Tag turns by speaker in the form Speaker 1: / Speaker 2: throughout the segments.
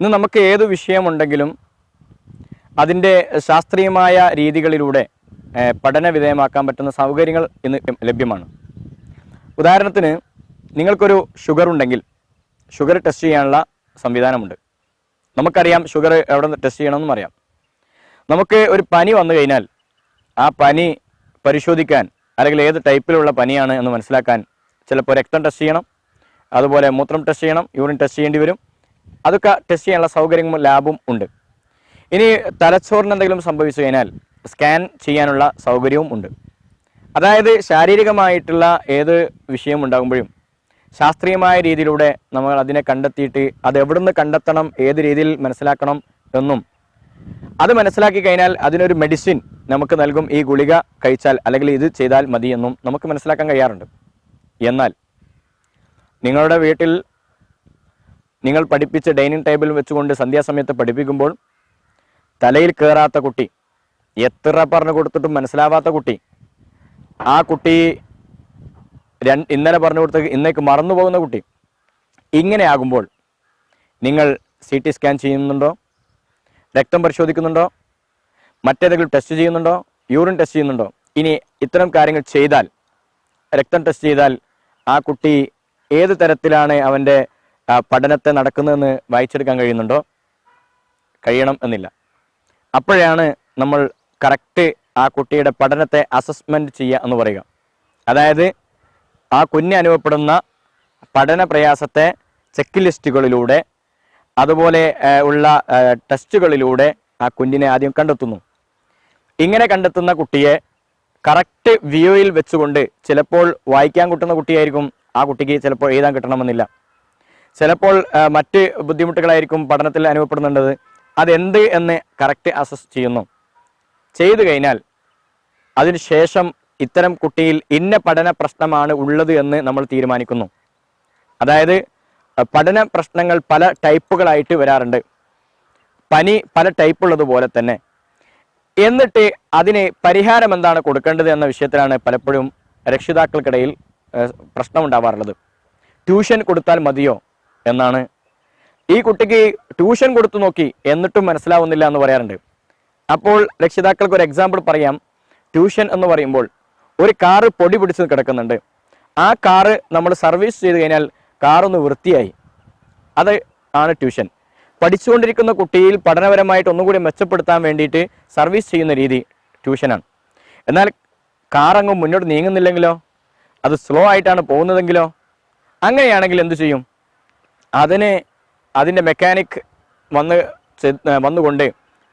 Speaker 1: ഇന്ന് നമുക്ക് ഏത് വിഷയമുണ്ടെങ്കിലും അതിന്റെ ശാസ്ത്രീയമായ രീതികളിലൂടെ പഠന വിധേയമാക്കാൻ പറ്റുന്ന സൗകര്യങ്ങൾ ഇന്ന് ലഭ്യമാണ്. ഉദാഹരണത്തിന് നിങ്ങൾക്കൊരു ഷുഗർ ഉണ്ടെങ്കിൽ ഷുഗർ ടെസ്റ്റ് ചെയ്യാനുള്ള സംവിധാനമുണ്ട്. നമുക്കറിയാം ഷുഗർ എവിടെ ടെസ്റ്റ് ചെയ്യണമെന്നും അറിയാം. നമുക്ക് ഒരു പനി വന്നു കഴിഞ്ഞാൽ ആ പനി പരിശോധിക്കാൻ അല്ലെങ്കിൽ ഏത് ടൈപ്പിലുള്ള പനിയാണ് എന്ന് മനസ്സിലാക്കാൻ ചിലപ്പോൾ രക്തം ടെസ്റ്റ് ചെയ്യണം അതുപോലെ മൂത്രം ടെസ്റ്റ് ചെയ്യണം യൂറിൻ ടെസ്റ്റ് ചെയ്യേണ്ടി വരും അതൊക്കെ ടെസ്റ്റ് ചെയ്യാനുള്ള സൗകര്യവും ലാബും ഉണ്ട്. ഇനി തലച്ചോറിന് എന്തെങ്കിലും സംഭവിച്ചു കഴിഞ്ഞാൽ സ്കാൻ ചെയ്യാനുള്ള സൗകര്യവും ഉണ്ട്. അതായത് ശാരീരികമായിട്ടുള്ള ഏത് വിഷയം ഉണ്ടാകുമ്പോഴും ശാസ്ത്രീയമായ രീതിയിലൂടെ നമ്മൾ അതിനെ കണ്ടെത്തിയിട്ട് അത് എവിടുന്ന് കണ്ടെത്തണം ഏത് രീതിയിൽ മനസ്സിലാക്കണം എന്നും അത് മനസ്സിലാക്കി കഴിഞ്ഞാൽ അതിനൊരു മെഡിസിൻ നമുക്ക് നൽകും. ഈ ഗുളിക കഴിച്ചാൽ അല്ലെങ്കിൽ ഇത് ചെയ്താൽ മതിയെന്നും നമുക്ക് മനസ്സിലാക്കാൻ കഴിയാറുണ്ട്. എന്നാൽ നിങ്ങളുടെ വീട്ടിൽ നിങ്ങൾ പഠിപ്പിച്ച് ഡൈനിങ് ടേബിൾ വെച്ചുകൊണ്ട് സന്ധ്യാസമയത്ത് പഠിപ്പിക്കുമ്പോൾ തലയിൽ കയറാത്ത കുട്ടി എത്ര പറഞ്ഞു കൊടുത്തിട്ടും മനസ്സിലാവാത്ത കുട്ടി ആ കുട്ടി ഇന്നലെ പറഞ്ഞു കൊടുത്ത ഇന്നേക്ക് മറന്നു പോകുന്ന കുട്ടി ഇങ്ങനെ ആകുമ്പോൾ നിങ്ങൾ സി ടി സ്കാൻ ചെയ്യുന്നുണ്ടോ? രക്തം പരിശോധിക്കുന്നുണ്ടോ? മറ്റേതെങ്കിലും ടെസ്റ്റ് ചെയ്യുന്നുണ്ടോ? യൂറിൻ ടെസ്റ്റ് ചെയ്യുന്നുണ്ടോ? ഇനി ഇത്തരം കാര്യങ്ങൾ ചെയ്താൽ രക്തം ടെസ്റ്റ് ചെയ്താൽ ആ കുട്ടി ഏത് തരത്തിലാണ് അവന്റെ പഠനത്തെ നടക്കുന്നതെന്ന് വായിച്ചെടുക്കാൻ കഴിയുന്നുണ്ടോ? കഴിയണം എന്നില്ല. അപ്പോഴാണ് നമ്മൾ കറക്റ്റ് ആ കുട്ടിയുടെ പഠനത്തെ അസസ്മെന്റ് ചെയ്യുക എന്ന് പറയുക. അതായത് ആ കുഞ്ഞ് അനുഭവപ്പെടുന്ന പഠന പ്രയാസത്തെ ചെക്ക് ലിസ്റ്റുകളിലൂടെ അതുപോലെ ഉള്ള ടെസ്റ്റുകളിലൂടെ ആ കുഞ്ഞിനെ ആദ്യം കണ്ടെത്തുന്നു. ഇങ്ങനെ കണ്ടെത്തുന്ന കുട്ടിയെ കറക്റ്റ് വ്യൂയിൽ വെച്ചുകൊണ്ട് ചിലപ്പോൾ വായിക്കാൻ കിട്ടുന്ന കുട്ടിയായിരിക്കും ആ കുട്ടിക്ക് ചിലപ്പോൾ എഴുതാൻ കിട്ടണമെന്നില്ല. ചിലപ്പോൾ മറ്റ് ബുദ്ധിമുട്ടുകളായിരിക്കും പഠനത്തിൽ അനുഭവപ്പെടുന്നുണ്ടത്. അതെന്ത് എന്ന് കറക്റ്റ് അസസ് ചെയ്യുന്നു. ചെയ്തു കഴിഞ്ഞാൽ അതിനുശേഷം ഇത്തരം കുട്ടിയിൽ ഇന്ന പഠന പ്രശ്നമാണ് ഉള്ളത് എന്ന് നമ്മൾ തീരുമാനിക്കുന്നു. അതായത് പഠന പ്രശ്നങ്ങൾ പല ടൈപ്പുകളായിട്ട് വരാറുണ്ട്. പനി പല ടൈപ്പുള്ളതുപോലെ തന്നെ. എന്നിട്ട് അതിന് പരിഹാരം എന്താണ് കൊടുക്കേണ്ടത് എന്ന വിഷയത്തിലാണ് പലപ്പോഴും രക്ഷിതാക്കൾക്കിടയിൽ പ്രശ്നമുണ്ടാവാറുള്ളത്. ട്യൂഷൻ കൊടുത്താൽ മതിയോ? എന്നാണ്. ഈ കുട്ടിക്ക് ട്യൂഷൻ കൊടുത്തു നോക്കി എന്നിട്ടും മനസ്സിലാവുന്നില്ല എന്ന് പറയാറുണ്ട്. അപ്പോൾ രക്ഷിതാക്കൾക്ക് ഒരു എക്സാമ്പിൾ പറയാം. ട്യൂഷൻ എന്ന് പറയുമ്പോൾ ഒരു കാറ് പൊടി പിടിച്ച് കിടക്കുന്നുണ്ട്. ആ കാറ് നമ്മൾ സർവീസ് ചെയ്ത് കഴിഞ്ഞാൽ കാറൊന്ന് വൃത്തിയായി. അത് ആണ് ട്യൂഷൻ. പഠിച്ചുകൊണ്ടിരിക്കുന്ന കുട്ടിയിൽ പഠനപരമായിട്ട് ഒന്നുകൂടി മെച്ചപ്പെടുത്താൻ വേണ്ടിയിട്ട് സർവീസ് ചെയ്യുന്ന രീതി ട്യൂഷനാണ് എന്നാൽ കാർ അങ്ങ് മുന്നോട്ട് നീങ്ങുന്നില്ലെങ്കിലോ? അത് സ്ലോ ആയിട്ടാണ് പോകുന്നതെങ്കിലോ? അങ്ങനെയാണെങ്കിൽ എന്തു ചെയ്യും? അതിന് അതിന്റെ മെക്കാനിക് വന്ന് വന്നുകൊണ്ട്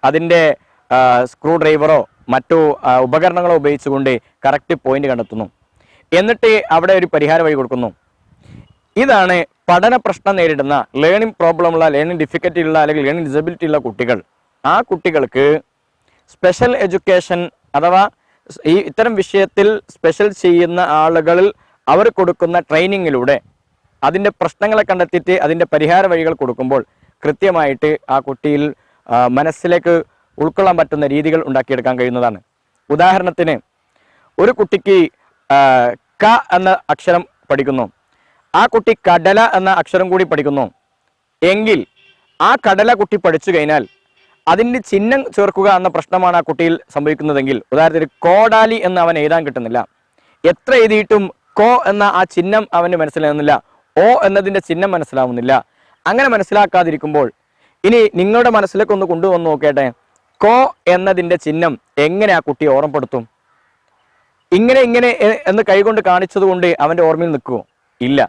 Speaker 1: അതിന്റെ സ്ക്രൂ ഡ്രൈവറോ മറ്റു ഉപകരണങ്ങളോ ഉപയോഗിച്ചുകൊണ്ട് കറക്റ്റ് പോയിന്റ് കണ്ടെത്തുന്നു. എന്നിട്ട് അവിടെ ഒരു പരിഹാര വഴി കൊടുക്കുന്നു. ഇതാണ് പഠന പ്രശ്നം നേരിടുന്ന ലേണിംഗ് പ്രോബ്ലം ഉള്ള ലേണിംഗ് ഡിഫിക്കൽറ്റി ഉള്ള അല്ലെങ്കിൽ ലേണിംഗ് ഡിസബിലിറ്റി ഉള്ള കുട്ടികൾ. ആ കുട്ടികൾക്ക് സ്പെഷ്യൽ എഡ്യൂക്കേഷൻ അഥവാ ഈ ഇത്തരം വിഷയത്തിൽ സ്പെഷ്യൽ ചെയ്യുന്ന ആളുകളിൽ അവർ കൊടുക്കുന്ന ട്രെയിനിങ്ങിലൂടെ അതിന്റെ പ്രശ്നങ്ങളെ കണ്ടെത്തിയിട്ട് അതിന്റെ പരിഹാര വഴികൾ കൊടുക്കുമ്പോൾ കൃത്യമായിട്ട് ആ കുട്ടിയിൽ മനസ്സിലേക്ക് ഉൾക്കൊള്ളാൻ പറ്റുന്ന രീതികൾ ഉണ്ടാക്കിയെടുക്കാൻ കഴിയുന്നതാണ്. ഉദാഹരണത്തിന് ഒരു കുട്ടിക്ക് ക എന്ന അക്ഷരം പഠിക്കുന്നു. ആ കുട്ടി കടല എന്ന അക്ഷരം കൂടി പഠിക്കുന്നു. എങ്കിൽ ആ കടല കുട്ടി പഠിച്ചു കഴിഞ്ഞാൽ അതിന്റെ ചിഹ്നം ചേർക്കുക എന്ന പ്രശ്നമാണ് ആ കുട്ടിയിൽ സംഭവിക്കുന്നതെങ്കിൽ ഉദാഹരണത്തിന് കോടാലി എന്ന് അവൻ എഴുതാൻ കിട്ടുന്നില്ല. എത്ര എഴുതിയിട്ടും കോ എന്ന ആ ചിഹ്നം അവന് മനസ്സിലാകുന്നില്ല ഓ എന്നതിന്റെ ചിഹ്നം മനസ്സിലാവുന്നില്ല. അങ്ങനെ മനസ്സിലാക്കാതിരിക്കുമ്പോൾ ഇനി നിങ്ങളുടെ മനസ്സിലേക്ക് ഒന്ന് കൊണ്ടുവന്ന് നോക്കട്ടെ. കോ എന്നതിന്റെ ചിഹ്നം എങ്ങനെ ആ കുട്ടിയെ ഓർമ്മപ്പെടുത്തും? ഇങ്ങനെ ഇങ്ങനെ എന്ന് കൈകൊണ്ട് കാണിച്ചതുകൊണ്ട് അവന്റെ ഓർമ്മയിൽ നിൽക്കുമോ ഇല്ല.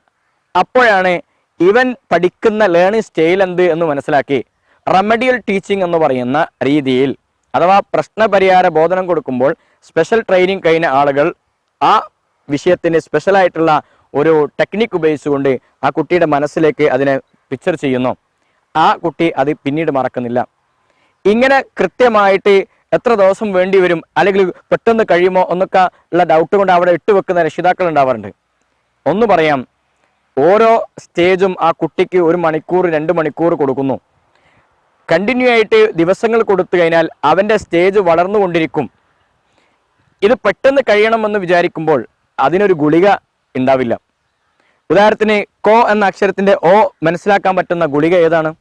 Speaker 1: അപ്പോഴാണ് ഇവൻ പഠിക്കുന്ന ലേണിംഗ് സ്റ്റൈൽ എന്ത് എന്ന് മനസ്സിലാക്കി റെമഡിയൽ ടീച്ചിങ് എന്ന് പറയുന്ന രീതിയിൽ അഥവാ പ്രശ്നപരിഹാര ബോധനം കൊടുക്കുമ്പോൾ സ്പെഷ്യൽ ട്രെയിനിങ് കഴിഞ്ഞ ആളുകൾ ആ വിഷയത്തിന് സ്പെഷ്യൽ ആയിട്ടുള്ള ഒരു ടെക്നിക്ക് ഉപയോഗിച്ചുകൊണ്ട് ആ കുട്ടിയുടെ മനസ്സിലേക്ക് അതിനെ പിക്ചർ ചെയ്യുന്നു. ആ കുട്ടി അത് പിന്നീട് മറക്കുന്നില്ല. ഇങ്ങനെ കൃത്യമായിട്ട് എത്ര ദിവസം വേണ്ടി വരും അല്ലെങ്കിൽ പെട്ടെന്ന് കഴിയുമോ എന്നൊക്കെ ഉള്ള ഡൗട്ട് കൊണ്ട് അവിടെ ഇട്ട് വെക്കുന്ന രക്ഷിതാക്കൾ ഉണ്ടാവാറുണ്ട്. ഒന്ന് പറയാം ഓരോ സ്റ്റേജും ആ കുട്ടിക്ക് ഒരു മണിക്കൂർ രണ്ട് മണിക്കൂർ കൊടുക്കുന്നു. കണ്ടിന്യൂ ആയിട്ട് ദിവസങ്ങൾ കൊടുത്തു കഴിഞ്ഞാൽ അവന്റെ സ്റ്റേജ് വളർന്നുകൊണ്ടിരിക്കും. ഇത് പെട്ടെന്ന് കഴിയണമെന്ന് വിചാരിക്കുമ്പോൾ അതിനൊരു ഗുളിക ഉണ്ടാവില്ല. ഉദാഹരണത്തിന് കോ എന്ന അക്ഷരത്തിന്റെ ഓ മനസ്സിലാക്കാൻ പറ്റുന്ന ഗുളിക ഏതാണ്?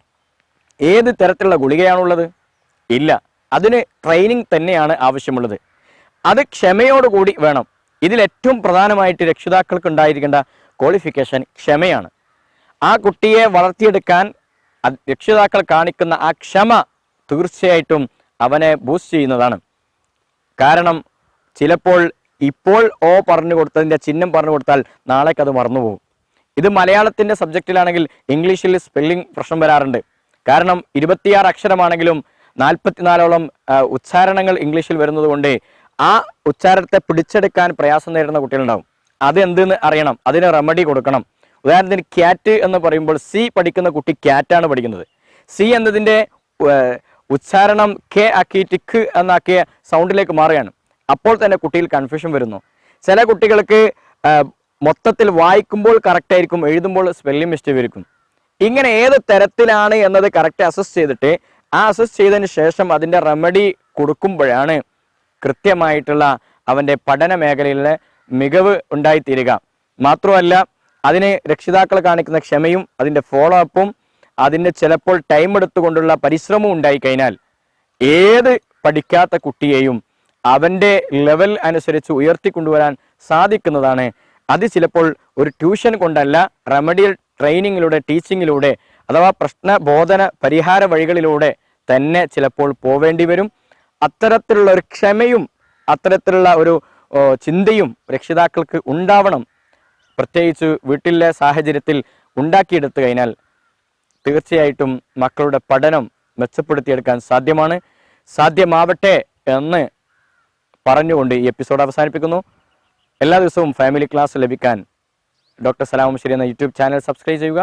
Speaker 1: ഏത് തരത്തിലുള്ള ഗുളികയാണുള്ളത്? ഇല്ല. അതിന് ട്രെയിനിങ് തന്നെയാണ് ആവശ്യമുള്ളത്. അത് ക്ഷമയോടുകൂടി വേണം. ഇതിൽ ഏറ്റവും പ്രധാനമായിട്ട് രക്ഷിതാക്കൾക്ക് ഉണ്ടായിരിക്കേണ്ട ക്വാളിഫിക്കേഷൻ ക്ഷമയാണ്. ആ കുട്ടിയെ വളർത്തിയെടുക്കാൻ രക്ഷിതാക്കൾ കാണിക്കുന്ന ആ ക്ഷമ തീർച്ചയായിട്ടും അവനെ ബൂസ്റ്റ് ചെയ്യുന്നതാണ്. കാരണം ചിലപ്പോൾ ഇപ്പോൾ ഓ പറഞ്ഞു കൊടുത്തതിന്റെ ചിഹ്നം പറഞ്ഞു കൊടുത്താൽ നാളേക്ക് അത് മറന്നുപോകും. ഇത് മലയാളത്തിന്റെ സബ്ജക്റ്റിലാണെങ്കിൽ ഇംഗ്ലീഷിൽ സ്പെല്ലിംഗ് പ്രശ്നം വരാറുണ്ട്. കാരണം ഇരുപത്തിയാറ് അക്ഷരമാണെങ്കിലും നാൽപ്പത്തിനാലോളം ഉച്ചാരണങ്ങൾ ഇംഗ്ലീഷിൽ വരുന്നത് കൊണ്ട് ആ ഉച്ചാരണത്തെ പിടിച്ചെടുക്കാൻ പ്രയാസം നേരിടുന്ന കുട്ടികളുണ്ടാവും. അത് എന്തെന്ന് അറിയണം. അതിന് റെമഡി കൊടുക്കണം. ഉദാഹരണത്തിന് ക്യാറ്റ് എന്ന് പറയുമ്പോൾ സി പഠിക്കുന്ന കുട്ടി ക്യാറ്റാണ് പഠിക്കുന്നത്. സി എന്നതിന്റെ ഉച്ചാരണം കെ ആക്കി ടിക്ക് എന്നാക്കിയ സൗണ്ടിലേക്ക് മാറുകയാണ്. അപ്പോൾ തന്നെ കുട്ടിയിൽ കൺഫ്യൂഷൻ വരുന്നു. ചില കുട്ടികൾക്ക് മൊത്തത്തിൽ വായിക്കുമ്പോൾ കറക്റ്റ് ആയിരിക്കും എഴുതുമ്പോൾ സ്പെല്ലിംഗ് മിസ്റ്റേക്ക് ആയിരിക്കും. ഇങ്ങനെ ഏത് തരത്തിലാണ് എന്നത് കറക്റ്റ് അസസ് ചെയ്തിട്ട് ആ അസസ് ചെയ്തതിന് ശേഷം അതിന്റെ റെമഡി കൊടുക്കുമ്പോഴാണ് കൃത്യമായിട്ടുള്ള അവന്റെ പഠന മേഖലയിലെ മികവ് ഉണ്ടായിത്തീരുക. മാത്രമല്ല അതിന് രക്ഷിതാക്കൾ കാണിക്കുന്ന ക്ഷമയും അതിന്റെ ഫോളോ അപ്പും അതിന്റെ ചിലപ്പോൾ ടൈം എടുത്തുകൊണ്ടുള്ള പരിശ്രമവും ഉണ്ടായിക്കഴിഞ്ഞാൽ ഏത് പഠിക്കാത്ത കുട്ടിയെയും അവന്റെ ലെവൽ അനുസരിച്ച് ഉയർത്തിക്കൊണ്ടുവരാൻ സാധിക്കുന്നതാണ്. അത് ചിലപ്പോൾ ഒരു ട്യൂഷൻ കൊണ്ടല്ല റെമഡിയൽ ട്രെയിനിങ്ങിലൂടെ ടീച്ചിങ്ങിലൂടെ അഥവാ പ്രശ്ന ബോധന പരിഹാര വഴികളിലൂടെ തന്നെ ചിലപ്പോൾ പോവേണ്ടി വരും. അത്തരത്തിലുള്ള ഒരു ക്ഷമയും അത്തരത്തിലുള്ള ഒരു ചിന്തയും രക്ഷിതാക്കൾക്ക് ഉണ്ടാവണം. പ്രത്യേകിച്ച് വീട്ടിലെ സാഹചര്യത്തിൽ ഉണ്ടാക്കിയെടുത്തു കഴിഞ്ഞാൽ തീർച്ചയായിട്ടും മക്കളുടെ പഠനം മെച്ചപ്പെടുത്തിയെടുക്കാൻ സാധ്യമാണ്. സാധ്യമാവട്ടെ എന്ന് പറഞ്ഞുകൊണ്ട് ഈ എപ്പിസോഡ് അവസാനിപ്പിക്കുന്നു. എല്ലാ ദിവസവും ഫാമിലി ക്ലാസ് ലഭിക്കാൻ ഡോക്ടർ സലാമശ്ശേരി ശരി എന്ന യൂട്യൂബ് ചാനൽ സബ്സ്ക്രൈബ് ചെയ്യുക.